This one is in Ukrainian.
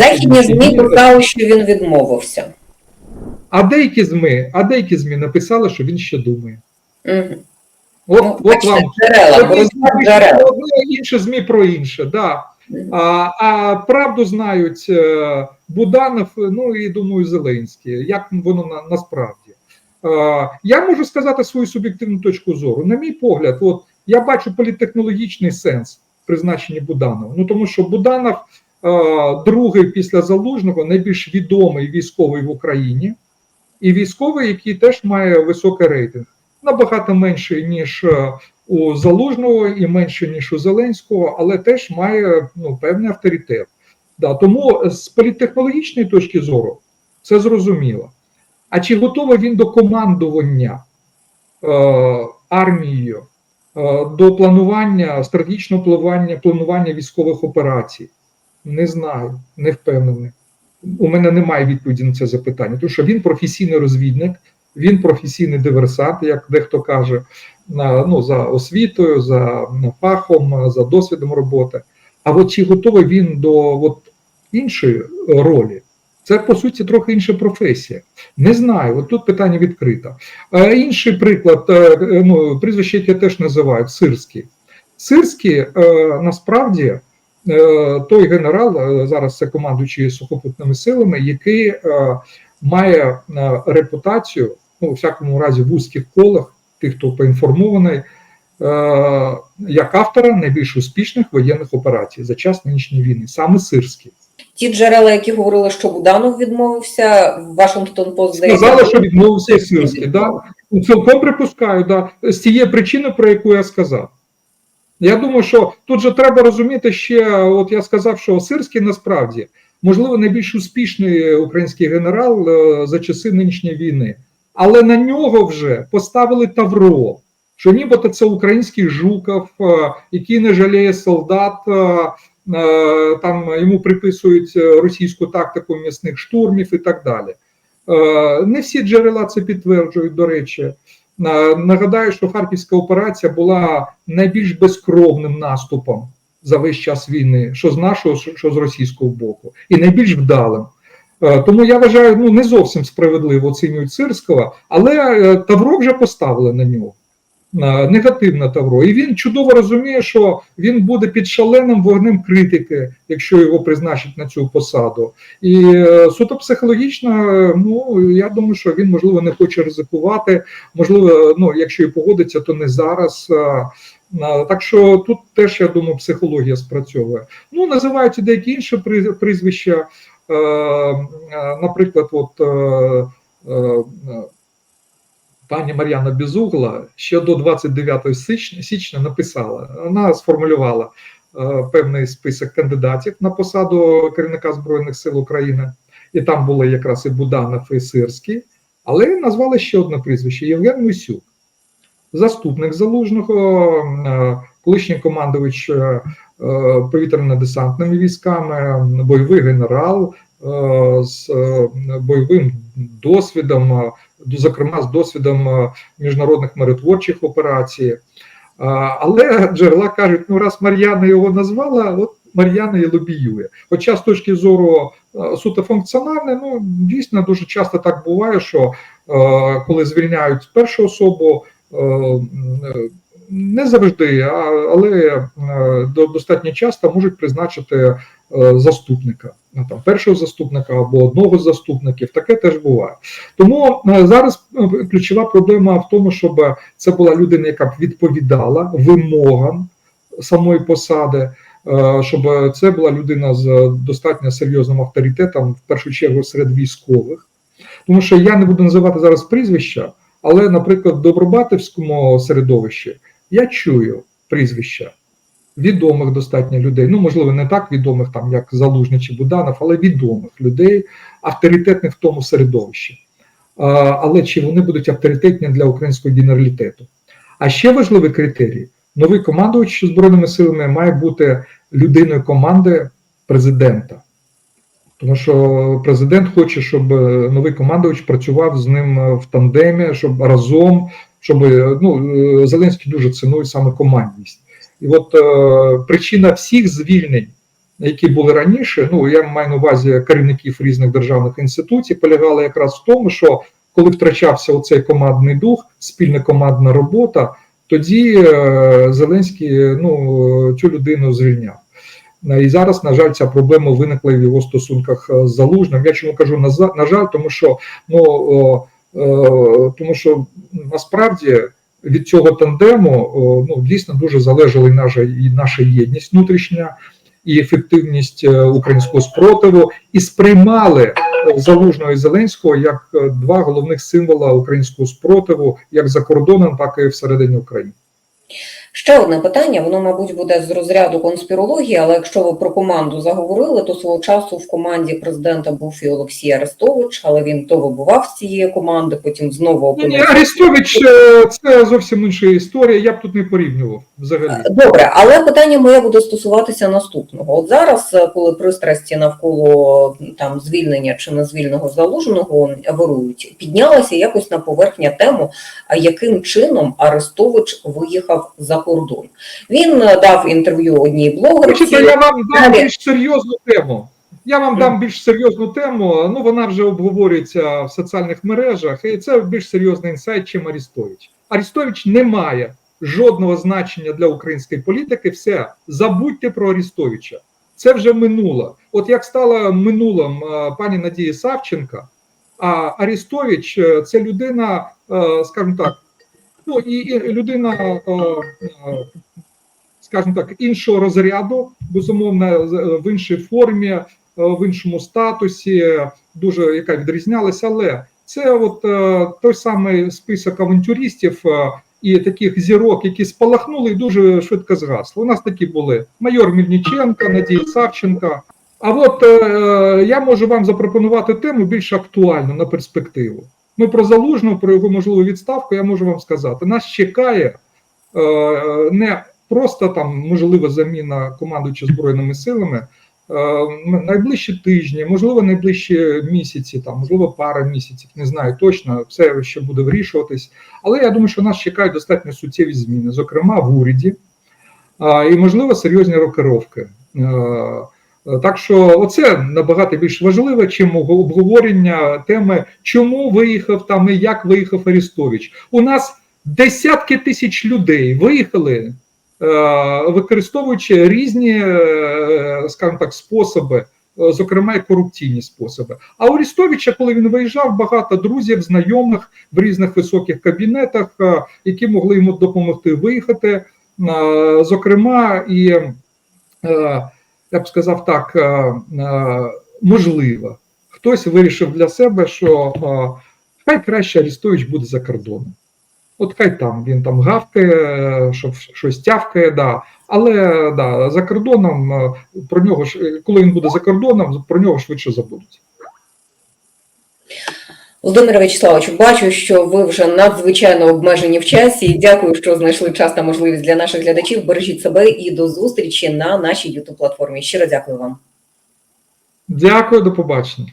Західні ЗМІ писали, що він відмовився. А деякі ЗМІ, а деякі ЗМІ написали, що він ще думає. Угу. От, Ну, от вам джерела, одне, інше ЗМІ про інше. Да. А, а правду знають е, Буданов, ну і думаю, Зеленський. Як воно на, насправді? Е, я можу сказати свою суб'єктивну точку зору. На мій погляд, от я бачу політехнологічний сенс призначення Буданова. Ну тому що Буданов другий після Залужного найбільш відомий військовий в Україні, і військовий, який теж має високий рейтинг, набагато менший ніж. е, у Залужного і менше ніж у Зеленського, але теж має ну, певний авторитет. Да, тому з політтехнологічної точки зору це зрозуміло. А чи готовий він до командування е, армією, е, до планування, стратегічного планування, планування військових операцій? Не знаю, не впевнений. У мене немає відповіді на це запитання, тому що він професійний розвідник, він професійний диверсант, як дехто каже на, ну, за освітою, за фахом, за досвідом роботи. А от чи готовий він до от, іншої ролі? Це по суті трохи інша професія. Не знаю. От тут питання відкрито. Е, інший приклад, е, ну, прізвище, яке теж називають Сирський. Сирський е, насправді е, той генерал, е, зараз це командуючий сухопутними силами, який е, має е, репутацію, ну, у всякому разі, в вузьких колах тих, хто поінформований, е, як автора найбільш успішних воєнних операцій за час нинішньої війни, саме Сирський. Ті джерела, які говорили, що Буданов відмовився, Вашингтон Пост Сказали, що відмовився і Сирський. Да? Ну, Цілком припускаю, да, з тієї причини, про яку я сказав. Я думаю, що тут же треба розуміти ще, от я сказав, що Сирський насправді, можливо, найбільш успішний український генерал е, за часи нинішньої війни. Але на нього вже поставили Тавро, що нібито це український Жуков, е, який не жаліє солдат, е, там йому приписують російську тактику м'ясних штурмів і так далі. Не всі джерела це підтверджують, до речі. Е, Нагадаю, що Харківська операція була найбільш безкровним наступом за весь час війни, що з нашого, що з російського боку, і найбільш вдалим. Е, Тому я вважаю, ну не зовсім справедливо оцінюють Сирського, але е, Тавро вже поставили на нього. Е, Негативне Тавро. І він чудово розуміє, що він буде під шаленим вогнем критики, якщо його призначать на цю посаду. І е, суто психологічно, е, ну я думаю, що він можливо не хоче ризикувати. Можливо, ну якщо і погодиться, то не зараз. Так що тут теж я думаю, психологія спрацьовує. Ну називаються деякі інші прізвища. Наприклад, от пані Мар'яна Безугла ще до 29 січня, січня написала, вона сформулювала е, певний список кандидатів на посаду керівника Збройних сил України, і там були якраз і Буданов, і Сирський, але назвали ще одне прізвище Євген Мисюк, заступник залужного, е, колишній командувач е, повітряно-десантними військами, бойовий генерал з е, бойовим досвідом, е, зокрема з досвідом е, міжнародних миротворчих операцій. Але джерела кажуть, ну раз Мар'яна його назвала, от Мар'яна і лобіює. Хоча з точки зору е, суто функціональне, ну дійсно дуже часто так буває, що е, коли звільняють першу особу, е, е, не завжди, але е, достатньо часто можуть призначити е, заступника, ну, там, першого заступника або одного з заступників. Таке теж буває. Тому е, зараз е, ключова проблема в тому, щоб це була людина, яка б відповідала вимогам самої посади, е, щоб це була людина з достатньо серйозним авторитетом, в першу чергу серед військових. Тому що я не буду називати зараз прізвища, але, наприклад, в Добробатівському середовищі я чую прізвища відомих достатньо людей. Ну, можливо, не так відомих, там як Залужний чи Буданов, але відомих людей, авторитетних в тому середовищі. Але чи вони будуть авторитетні для українського генералітету? А ще важливий критерій: новий командувач збройними силами має бути людиною команди президента. Тому що президент хоче, щоб е, новий командувач працював з ним е, в тандемі, щоб разом, щоб е, ну, Зеленський дуже цінує саме командність. І от е, причина всіх звільнень які були раніше. Ну я маю на увазі керівників різних державних інституцій, полягали якраз в тому, що коли втрачався оцей командний дух, спільна командна робота, тоді е, Зеленський ну, цю людину звільняв. Е, І зараз, на жаль, ця проблема виникла в його стосунках е, з Залужним. Я чому кажу на, жаль, тому що ну е, тому що насправді від цього тандему ну дійсно дуже залежала і наша і наша єдність внутрішня, і ефективність е, українського спротиву, і сприймали е, Залужного і Зеленського як е, два головних символа українського спротиву, як за кордоном, так і всередині України. Ще одне питання, воно, мабуть, буде з розряду конспірології, але якщо ви про команду заговорили, то свого часу в команді президента був і Олексій Арестович, але він то вибував з цієї команди, потім знову опинився. Арестович е, це зовсім інша історія. Я б тут не порівнював взагалі. Добре, але питання моє буде стосуватися наступного. От зараз, е, коли пристрасті навколо там звільнення чи незвільного залуженого вирують, піднялася якось на поверхня тему, яким чином Арестович виїхав за кордон. Він е, дав інтерв'ю одній блогерці. Хочете, я вам дам більш серйозну тему. Я вам дам більш серйозну тему. Ну вона вже обговорюється в соціальних мережах, і це більш серйозний інсайт, чим Арістович. Арістович не має жодного значення для української політики. Все, забудьте про Арістовича. Це вже минуло. От як стала минулим е, пані Надія Савченка, а Арістович е, це людина, скажімо так, ну і, людина, е, е, скажімо так, іншого розряду, безумовно, в іншій формі, е, в іншому статусі, дуже яка відрізнялася, але це от е, той самий список авантюристів е, і таких зірок, які спалахнули і дуже швидко згасли. У нас такі були майор Мільниченко, Надія Савченка. А от е, я можу вам запропонувати тему більш актуальну на перспективу. Ми про залужного, про його можливу відставку, я можу вам сказати. Нас чекає е, не просто там можлива заміна командуючи збройними силами. е, Найближчі тижні, можливо, найближчі місяці, там можливо, пара місяців, не знаю точно, все ще буде вирішуватись. Але я думаю, що нас чекають достатньо суттєві зміни, зокрема в уряді, і можливо серйозні рокировки. Так що оце набагато більш важливо, чим обговорення теми, чому виїхав там і як виїхав Арістович. У нас десятки тисяч людей виїхали, е, використовуючи різні, е, скажімо так, способи, е, зокрема і корупційні способи. А у Арістовича, коли він виїжджав, багато друзів, знайомих в різних високих кабінетах, які могли йому допомогти виїхати. Зокрема, і я б сказав так, е, е, можливо, хтось вирішив для себе, що е, хай краще Арістович буде за кордоном. От хай там він там гавкає, що щось тявкає, да. але да, за кордоном про нього ж, коли він буде за кордоном, про нього швидше забудуть. Володимире Вячеславовичу, бачу, що ви вже надзвичайно обмежені в часі. Дякую, що знайшли час та можливість для наших глядачів. Бережіть себе і до зустрічі на нашій youtube платформі. Щиро дякую вам. Дякую, до побачення.